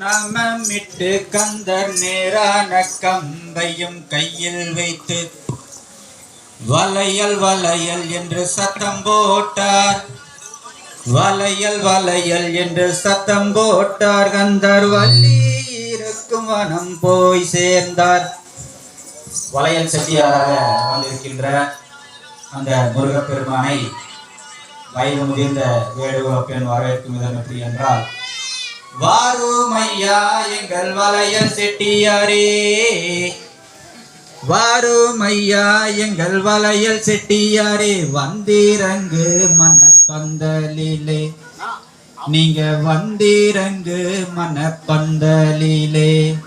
நாமமிட்டு கந்தர் நேரான கம்பையும் கையில் வைத்து வளையல் வளையல் என்று சத்தம் போட்டார். வளையல் வளையல் என்று சத்தம் போட்டார் கந்தர். வள்ளி இருக்கும் வனம் போய் சேர்ந்தார். வளையல் செட்டியாராக வந்திருக்கின்ற அந்த முருகப்பெருமானை வயது முதிர்ந்த வேடுவ பெண் வரவேற்கும் விதம் எப்படி என்றால் வாருமையா எங்கள் வளையல் செட்டியாரே. வாருமையா எங்கள் வளையல் செட்டியாரே. வந்திரங்கு மனப்பந்தலிலே. நீங்க வந்திரங்கு மனப்பந்தலிலே.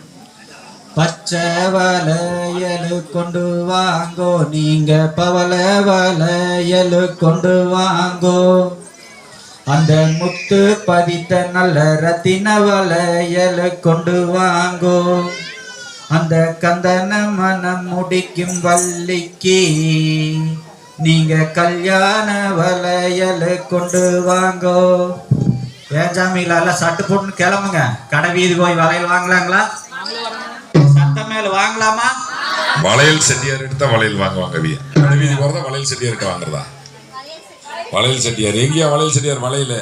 பச்சை வளையலு கொண்டு வாங்கோ நீங்க பவள வளையலு கொண்டு வாங்கோ. அந்த முத்து பதித்த நல்ல ரத்தின வளையலு கொண்டு வாங்கோ. அந்த கந்தன மனம் முடிக்கும் வள்ளிக்கு நீங்க கல்யாண வளையலு கொண்டு வாங்கோ. ஏஞ்சாமிங்களா எல்லாம் சட்டு போட்டுன்னு கிளம்புங்க. கடை வீதி போய் வளையல் வாங்கலாங்களா? சட்ட மேல வாங்கலாமா? வளையல் செட்டியார் எடுத்தா வளையல் வாங்குவாங்க வீதி போறதா வளையல் செட்டியார்கிட்ட வாங்குறதா? வளையல் செட்டியார். எங்கேயா வளையல் செட்டியார் வளையல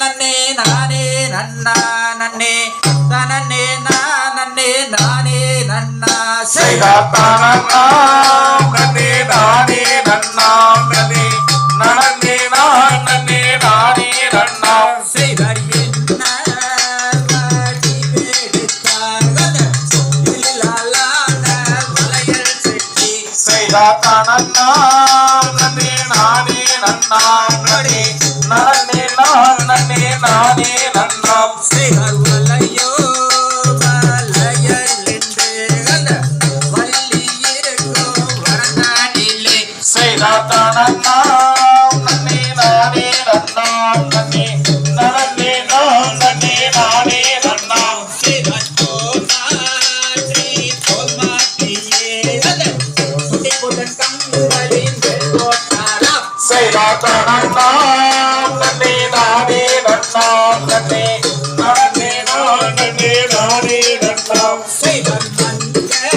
நன்னே நானே நன்னா நன்னே தனனே நானே நானே நன்னா. செய்தா செய்தாத்தானாம் நன்னே நானே செய்தாத்தானாம் நன்னே நானே நன்னாம் நன்னே நனன்னே நான் நன்னே செய்தாத்தானாம் நன்னே நானே நன்னாம் நன்னே நனன்னே நான் நன்னே நானே நன்னாம் செய்தார் மஞ்சள்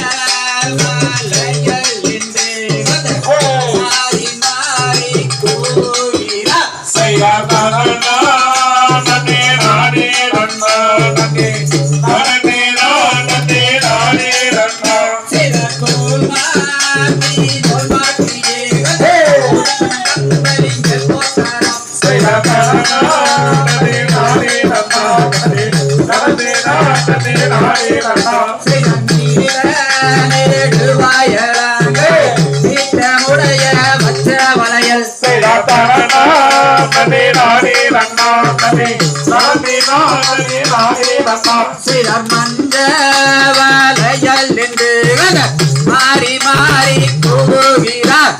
வளையல் என்று வளையல் என்று மாறி மாறி கூறுகிறார்